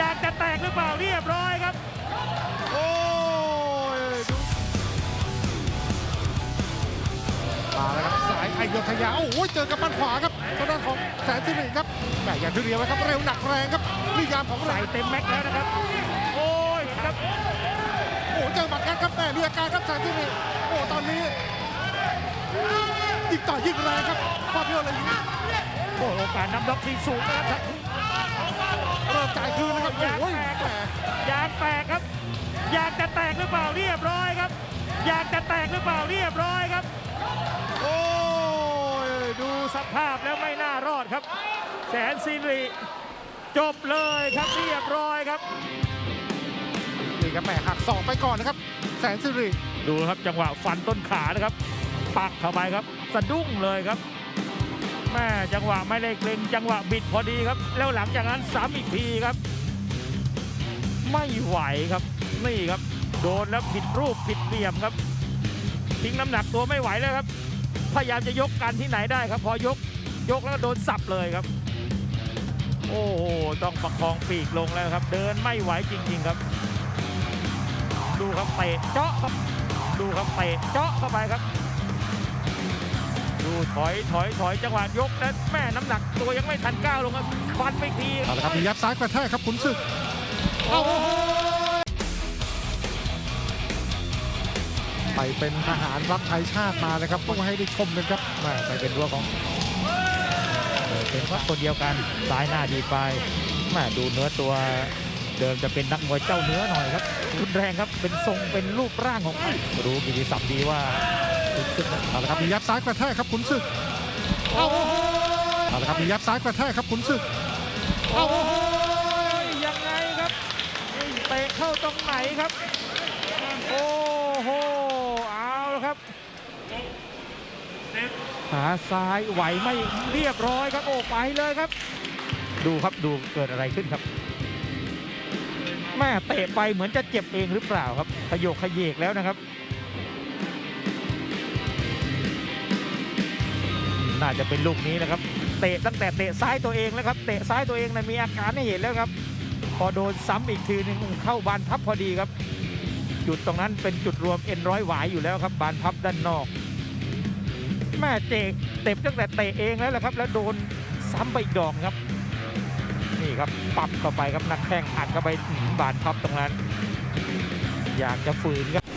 อยากจะแตกหรือเปล่าเรียบร้อยครับ โอ้ยดูมาแล้วครับสายอยุธยาโอ้โหเจอกับมันขวาครับทางด้านของแสนสิริครับแหม่อย่างที่เรียกไว้ครับเร็วหนักแรงครับนิยามของใส่เราเต็มแม็กซ์แล้วนะครับ โอ้ยเห็นครับโอ้โหเจอหมัดกันครับแหม่มีอาการครับแสนสิริโอ้ตอนนี้ยิ่งต่อยยิ่งแรงครับพ่อเพื่อนเลยยิงโอ้โอกาสนำด็อกที่สูงนะครับ เริ่มจ่ายคืนแล้วครับโอ้ยแหมยางแตกครับอยากจะแตกหรือเปล่าเรียบร้อยครับอยากจะแตกหรือเปล่าเรียบร้อยครับ โอ้ยดูสภาพแล้วไม่น่ารอดครับ แสนสิริจบเลยครับเรียบร้อยครับ นี่ครับแหม่หักศอกไปก่อนนะครับ แสนสิริดูครับจังหวะฟันต้นขานะครับ ปักเข้าไปครับ สะดุ้งเลยครับ แม่จังหวะไม่ได้เกรงจังหวะบิดพอดีครับ แล้วหลังจากนั้นซ้ำอีกทีครับ ไม่ไหวครับ นี่ครับ โดนแล้วผิดรูปผิดเหลี่ยมครับ ทิ้งน้ำหนักตัวไม่ไหวแล้วครับ พยายามจะยกกันที่ไหนได้ครับ พอยกยกแล้วโดนสับเลยครับ โอ้โหต้องประคองปีกลงแล้วครับ เดินไม่ไหวจริง ๆครับ ดูครับเตะเจาะครับ ดูครับเตะเจาะเข้าไปครับ ดูถอยถอยถอยจังหวะยกนั้นแม่น้ำหนักตัวยังไม่ทันก้าวลงครับฟันไปอีกทีเอาละครับมียับซ้ายกระแทกครับขุนศึกโอ้โหไปเป็นทหารรับใช้ชาติมานะครับต้องให้ได้ชมกันครับแหม่ไปเป็นรั้วของเป็นว่าคนเดียวกันซ้ายหน้าดีไปแม่ดูเนื้อตัวเดิมจะเป็นนักมวยเจ้าเนื้อหน่อยครับรุนแรงครับเป็นทรงเป็นรูปร่างของรู้กิติศัพท์ดีว่า ขุนศึกนั้นเอาละครับมียับซ้ายกระแทกครับขุนศึกโอ้โหเอาละครับมียับซ้ายกระแทกครับขุนศึกโอ้โหยังไงครับเตะเข้าตรงไหนครับ โอ้โหเอาละครับขาซ้ายไหวไม่เรียบร้อยครับโอ้ไปเลยครับ ดูครับดูเกิดอะไรขึ้นครับแม่เตะไปเหมือนจะเจ็บเองหรือเปล่าครับขยกขยเยกแล้วนะครับ น่าจะเป็นลูกนี้นะครับ เตะตั้งแต่เตะซ้ายตัวเองแล้วครับ เตะซ้ายตัวเองนะมีอาการให้เห็นแล้วครับ พอโดนซ้ำอีกทีหนึงเข้าบานพับพอดีครับ จุดตรงนั้นเป็นจุดรวมเอ็นร้อยหวายอยู่แล้วครับ บานพับด้านนอกแม่เตะเตะตั้งแต่เตะเองแล้วแหละครับ แล้วโดนซ้ำไปอีกดอกครับ นี่ครับปับเข้าไปครับนักแข้งอัดเข้าไปบานพับตรงนั้น อยากจะฝืนครับ